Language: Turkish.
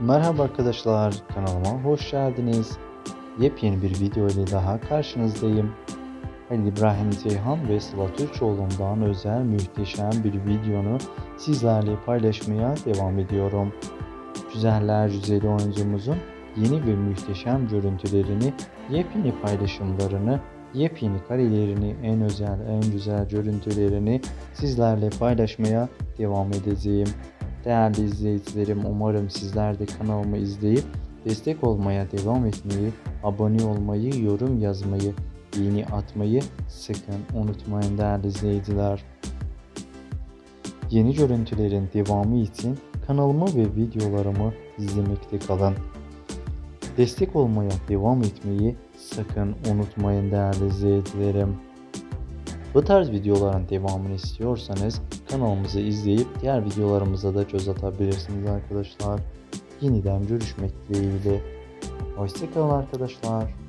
Merhaba arkadaşlar, kanalıma hoş geldiniz. Yepyeni bir video ile daha karşınızdayım. Halil İbrahim Ceyhan ve Sıla Türkoğlu'ndan özel muhteşem bir videonu sizlerle paylaşmaya devam ediyorum. Güzeller güzeli oyuncumuzun yeni ve muhteşem görüntülerini, yepyeni paylaşımlarını, yepyeni karelerini, en özel, en güzel görüntülerini sizlerle paylaşmaya devam edeceğim. Değerli izleyicilerim umarım sizler de kanalımı izleyip destek olmaya devam etmeyi, abone olmayı, yorum yazmayı, beğeni atmayı sakın unutmayın değerli izleyiciler. Yeni görüntülerin devamı için kanalımı ve videolarımı izlemekte kalın. Destek olmaya devam etmeyi sakın unutmayın değerli izleyicilerim. Bu tarz videoların devamını istiyorsanız kanalımızı izleyip diğer videolarımıza da göz atabilirsiniz arkadaşlar. Yeniden görüşmek dileğiyle. Hoşçakalın arkadaşlar.